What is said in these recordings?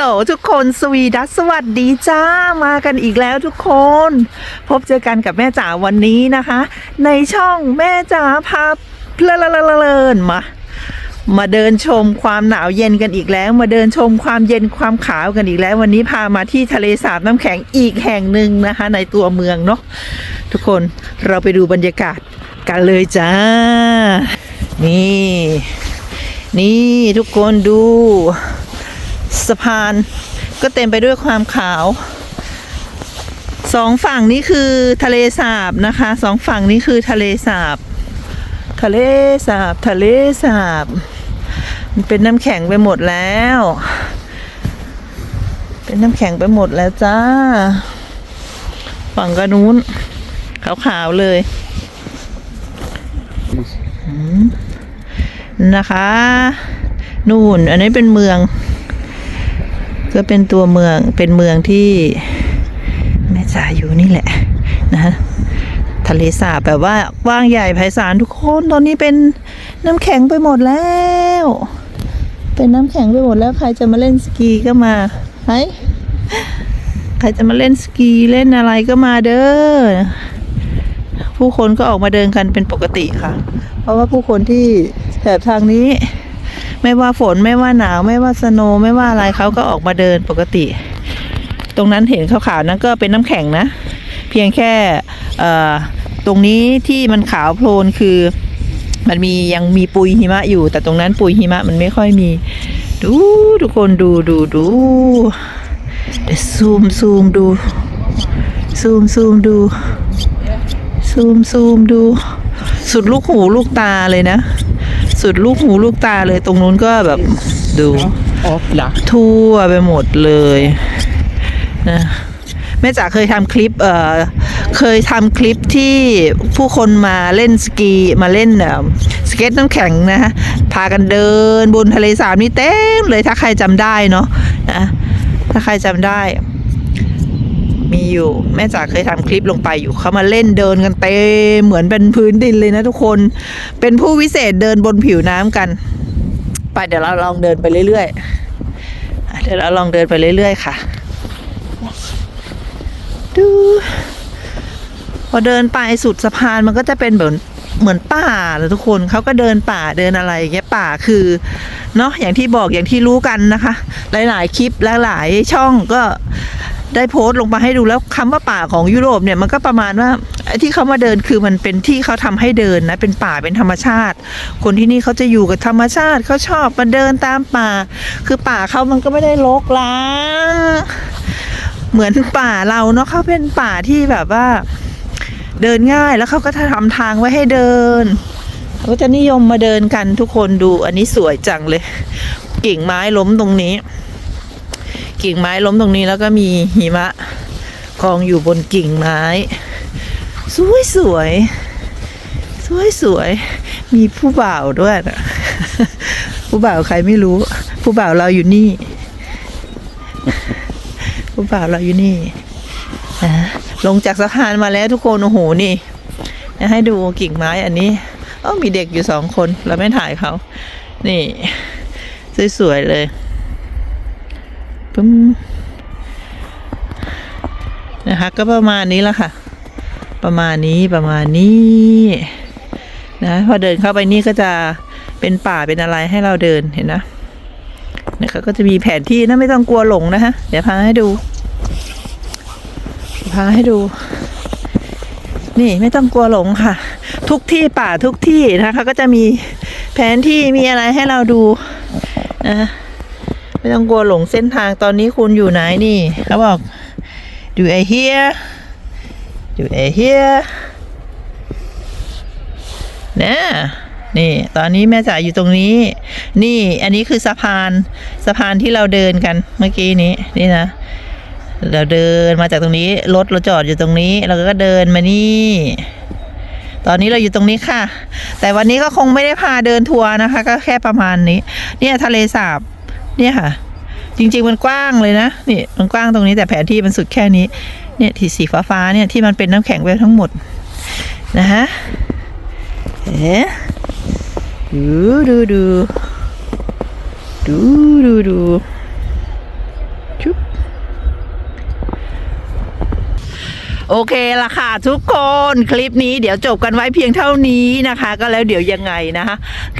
ลทุกคนสวีดัสสวัสดีจ้ามากันอีกแล้วทุกคน พบเจอกันกับแม่จ๋าวันนี้นะคะ ในช่องแม่จ๋าพาเพลินๆๆๆมา มาเดินชมความหนาวเย็นกันอีกแล้ว มาเดินชมความเย็นความขาวกันอีกแล้ว วันนี้พามาที่ทะเลสาบน้ำแข็งอีกแห่งหนึ่งนะคะ ในตัวเมืองเนาะทุกคนเราไปดูบรรยากาศกันเลยจ้า นี่ นี่ทุกคนดู สะพาน ก็เต็มไปด้วยความขาวสองฝั่งนี้คือทะเลสาบนะคะสองฝั่งนี้คือทะเลสาบ ทะเลสาบ ทะเลสาบ มันเป็นน้ำแข็งไปหมดแล้ว เป็นน้ำแข็งไปหมดแล้วจ้า ฝั่งกระนู้นขาวๆเลยนะคะ นู่น อันนี้เป็นเมือง ก็เป็นตัวเมืองเป็นเมืองที่แม่จ๋าอยู่นี่แหละนะทะเลสาบแบบว่ากว้างใหญ่ไพศาลทุกคนตอนนี้เป็นน้ำแข็งไปหมดแล้ว เป็นน้ำแข็งไปหมดแล้วใครจะมาเล่นสกีก็มาไห้ใครจะมาเล่นสกีเล่นอะไรก็มาเด้อผู้คนก็ออกมาเดินกันเป็นปกติค่ะ เพราะว่าผู้คนที่แถบทางนี้ ไม่ว่าฝนไม่ว่าหนาว ไม่ว่าสโนไม่ว่าอะไรเขาก็ออกมาเดินปกติ ตรงนั้นเห็นขาวๆนั้นก็เป็นน้ำแข็งนะ เพียงแค่ตรงนี้ที่มันขาวโพลนคือมันมียังมีปุยหิมะอยู่ แต่ตรงนั้นปุยหิมะมันไม่ค่อยมี ดูทุกคนดูดูดูเดี๋ยวซูมซูมดู ซูมซูมดู ซูมซูมดู สุดลูกหูลูกตาเลยนะ สุดลูกหูลูกตาเลยตรงนู้นก็แบบดู Off la. ทั่วไปหมดเลยนะแม่จ๋าเคยทำคลิปเอ่อเคยทำคลิปที่ผู้คนมาเล่นสกีมาเล่นเอ่อสเก็ตน้ำแข็งนะฮะพากันเดินบนทะเลสาบนี่เต็มเลยถ้าใครจำได้เนาะนะถ้าใครจำได้ มีอยู่แม่จ๋าเคยทำคลิปลงไปอยู่เขามาเล่นเดินกันเต็มเหมือนเป็นพื้นดินเลยนะทุกคน เป็นผู้วิเศษเดินบนผิวน้ำกัน ไปเดี๋ยวเราลองเดินไปเรื่อยๆเดี๋ยวเราลองเดินไปเรื่อยๆค่ะ ดูพอเดินไปสุดสะพานมันก็จะเป็นเหมือนเหมือนป่าเลยทุกคนเขาก็เดินป่าเดินอะไรอย่างเงี้ยป่าคือเนาะอย่างที่บอกอย่างที่รู้กันนะคะ หลาย ๆ คลิปหลาย ๆ ช่องก็ ได้โพสต์ลงมาให้ดูแล้วคำว่าป่าของยุโรปเนี่ยมันก็ประมาณว่าไอ้ที่เขามาเดินคือมันเป็นที่เขาทำให้เดินนะเป็นป่าเป็นธรรมชาติ คนที่นี่เขาจะอยู่กับธรรมชาติเขาชอบมาเดินตามป่า คือป่าเขามันก็ไม่ได้รกร้างเหมือนป่าเราเนาะเขาเป็นป่าที่แบบว่า เดินง่ายแล้วเขาก็ทำทางไว้ให้เดินเขาก็จะนิยมมาเดินกันทุกคนดูอันนี้สวยจังเลย กิ่งไม้ล้มตรงนี้ กิ่งไม้ล้มตรงนี้แล้วก็มีหิมะกองอยู่บนกิ่งไม้ สวยสวยสวยสวยมีผู้บ่าวด้วยนะผู้บ่าวใครไม่รู้ ผู้บ่าวเราอยู่นี่ ผู้บ่าวเราอยู่นี่นะลงจากสะพานมาแล้วทุกคนโอ้โหนี่นะให้ดูกิ่งไม้อันนี้เออมีเด็กอยู่สองคนเราไม่ถ่ายเขานี่ สวยๆเลย ปึ้มนะคะ ก็ประมาณนี้ละค่ะ ประมาณนี้ประมาณนี้นะพอเดินเข้าไปนี่ก็จะเป็นป่าเป็นอะไรให้เราเดินเห็นนะนะคะก็จะมีแผนที่นะไม่ต้องกลัวหลงนะฮะเดี๋ยวพาให้ดู พาให้ดู นี่ไม่ต้องกลัวหลงค่ะ ทุกที่ป่าทุกที่นะคะ ก็จะมีแผนที่มีอะไรให้เราดูนะ ไม่ต้องกลัวหลงเส้นทางตอนนี้คุณอยู่ไหนนี่เขาบอกดูไอเฮียดูไอเฮียนะนี่ ตอนนี้แม่จ๋าอยู่ตรงนี้ นี่อันนี้คือสะพานสะพานที่เราเดินกันเมื่อกี้นี้นี่นะเราเดินมาจากตรงนี้รถเราจอดอยู่ตรงนี้ เราก็เดินมานี่ ตอนนี้เราอยู่ตรงนี้ค่ะ แต่วันนี้ก็คงไม่ได้พาเดินทัวร์นะคะ ก็แค่ประมาณนี้ เนี่ยทะเลสาบ เนี่ยค่ะ จริง ๆ มันกว้างเลยนะนี่มันกว้างตรงนี้แต่แผนที่มันสุดแค่นี้ เนี่ยที่สีฟ้าๆเนี่ยที่มันเป็นน้ำแข็งไปทั้งหมดนะฮะเอ๊ะดูดูดูดูดูดู โอเคละค่ะทุกคนคลิปนี้เดี๋ยวจบกันไว้เพียงเท่านี้นะคะ ก็แล้วเดี๋ยวยังไงนะคะ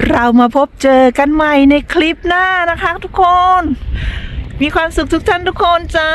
เรามาพบเจอกันใหม่ในคลิปหน้านะคะ ทุกคน มีความสุขทุกท่านทุกคนจ้า